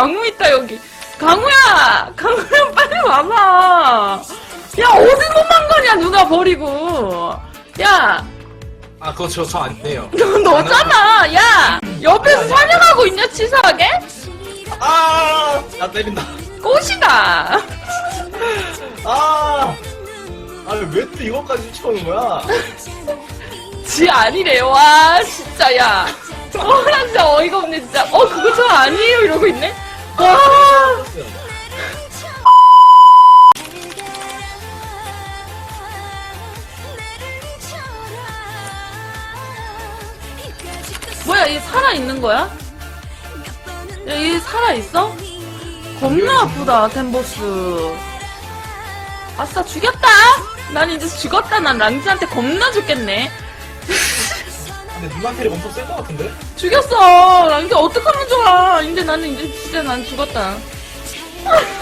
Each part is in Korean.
강우 있다 여기. 강우야, 강우야 빨리 와봐. 야 어디 도망 가냐 누가 버리고. 야, 아 그거 저저 아니에요. 너 너잖아. 야, 옆에서 사냥하고 있냐 치사하게? 아, 나 때린다. 꽃이다. 아, 아니 왜또 이거까지 쫓아오는 거야? 지 아니래. 와 진짜 야. 어, 나 진짜 어이가 없네 진짜. 어 그거 저 아니에요 이러고 있네. 와. 뭐야 얘 살아 있는 거야? 야, 얘 살아 있어? 겁나 아프다 템보스. 아싸 죽였다. 난 이제 죽었다. 난 랑지한테 겁나 죽겠네. 근데 누나 캐릭 엄청 센것 같은데? 죽였어. 랑지 어떡하면 좋아. 이제 나는 이제 진짜 난 죽었다.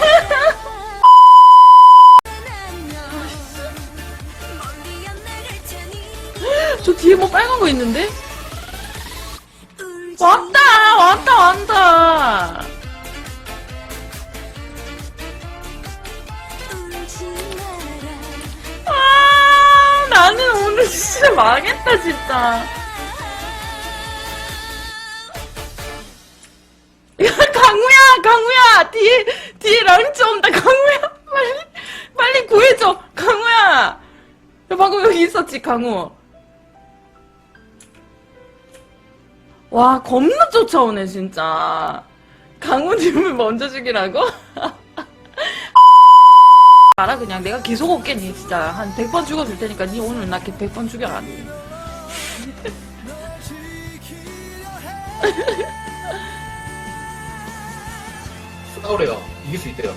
저 뒤에 뭐 빨간 거 있는데? 왔다! 왔다! 왔다! 아, 나는 오늘 진짜 망했다, 진짜. 뒤에, 뒤에 랑치 온다, 강우야! 빨리, 빨리 구해줘! 강우야! 야, 방금 여기 있었지, 강우. 와, 겁나 쫓아오네, 진짜. 강우님을 먼저 죽이라고? 알아, 그냥. 내가 계속 없겠니, 진짜. 한 100번 죽어줄 테니까, 니 오늘 나 100번 죽여라, 니. 싸우래요. 이길 수 있대요.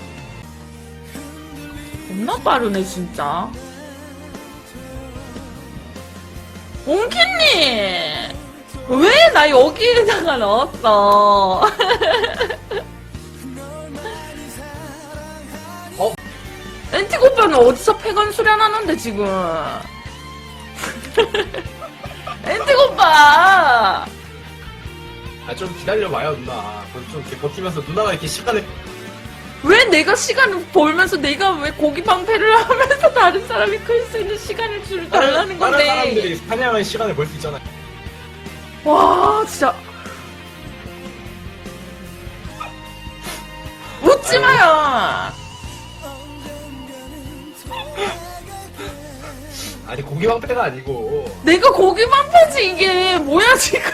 겁나 빠르네, 진짜. 옹키님! 왜 나 여기에다가 넣었어? 어? 엔틱 오빠는 어디서 폐건 수련하는데, 지금? 엔틱 오빠! 아 좀 기다려봐요 누나. 그럼 좀 이렇게 버티면서 누나가 이렇게 시간을 왜 내가 시간을 벌면서 내가 왜 고기 방패를 하면서 다른 사람이 클 수 있는 시간을 줄 달라는 다른 건데? 사람들이 사냥할 시간을 벌 수 있잖아요. 와 진짜 웃지 마요 아니 고기 방패가 아니고 내가 고기 방패지 이게 뭐야 지금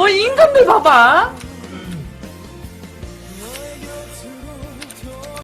어 인간들 봐봐